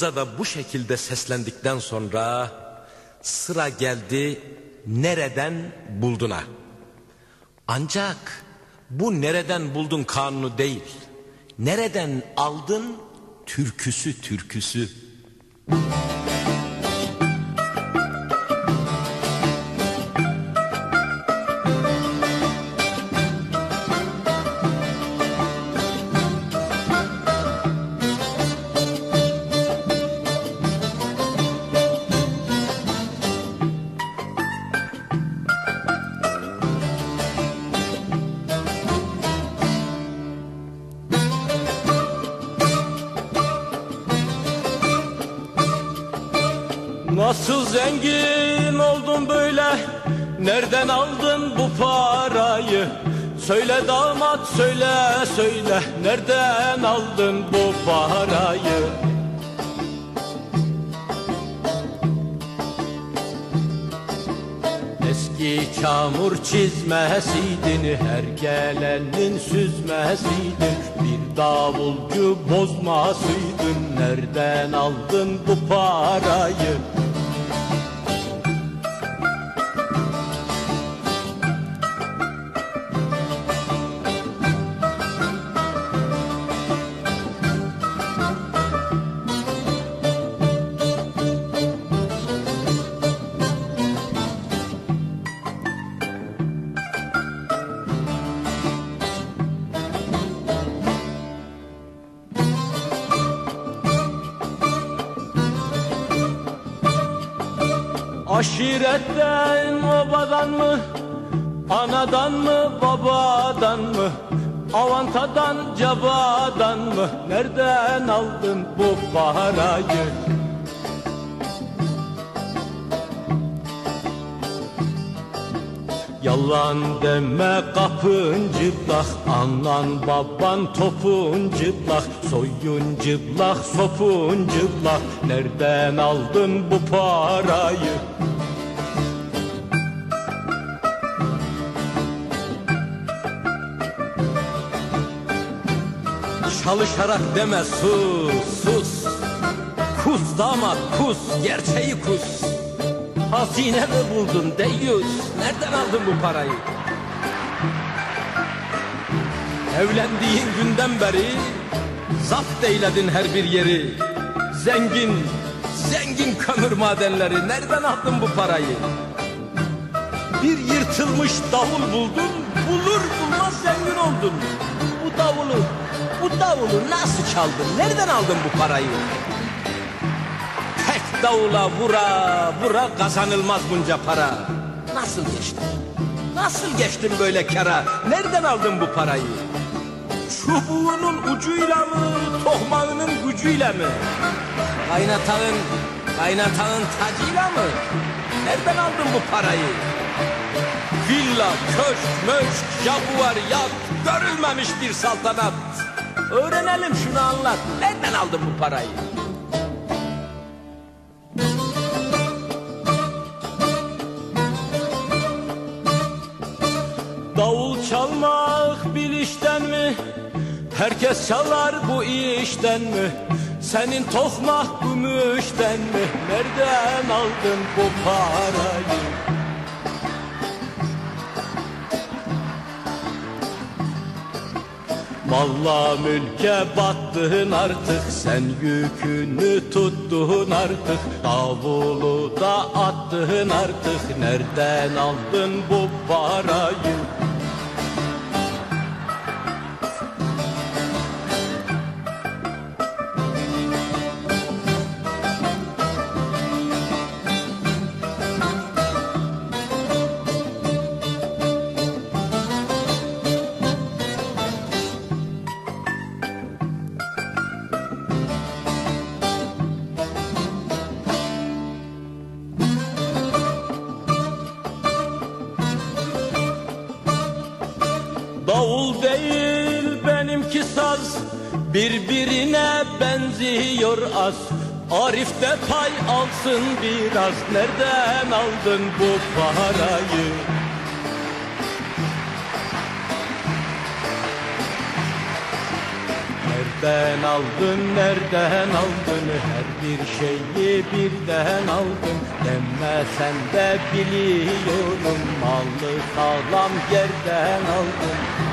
da bu şekilde seslendikten sonra sıra geldi nereden bulduna. Ancak bu nereden buldun kanunu değil. Nereden aldın türküsü türküsü. Nasıl zengin oldun böyle? Nereden aldın bu parayı? Söyle damat söyle söyle. Nereden aldın bu parayı? Eski çamur çizmesiydin Her gelenin süzmesiydin. Bir davulcu bozmasıydın. Nereden aldın bu parayı Aşiretten babadan mı Anadan mı babadan mı Avantadan cabadan mı? Nereden aldın bu parayı Yalan deme kapın cıplak. Anan baban topun cıplak. Soyun cıplak sopun cıplak. Nereden aldın bu parayı? Çalışarak deme sus sus. Kus damat kus gerçeği kus Hazine mi buldun deyyus? Nereden aldın bu parayı? Evlendiğin günden beri Zapt eyledin her bir yeri. Zengin Zengin kömür madenleri. Nereden aldın bu parayı? Bir yırtılmış davul buldun Bulur bulmaz zengin oldun. Bu davulu Bu davulu nasıl çaldın? Nereden aldın bu parayı davula vura vura kazanılmaz bunca para. Nasıl geçtin? Nasıl geçtin böyle kara? Nereden aldın bu parayı? Çubuğunun ucuyla mı, tohmağının gücüyle mi? Kaynatağın, kaynatağın tacıyla mı? Nereden aldın bu parayı? Villa, köşk, möşk, jaguar, yat, görülmemiş bir saltanat. Öğrenelim şunu anlat. Nereden aldın bu parayı? Çalmak bilişten mi? Herkes çalar bu işten mi? Senin tokmak gümüşten mi? Nereden aldın bu parayı? Valla mülke battın artık Sen yükünü tuttun artık Davulu da attın artık Nereden aldın bu parayı Birbirine benziyor az. Arif de pay alsın biraz. Nereden aldın bu parayı? Nereden aldın, nereden aldın? Her bir şeyi birden aldın. Deme sen de biliyorum. Malı sağlam yerden aldın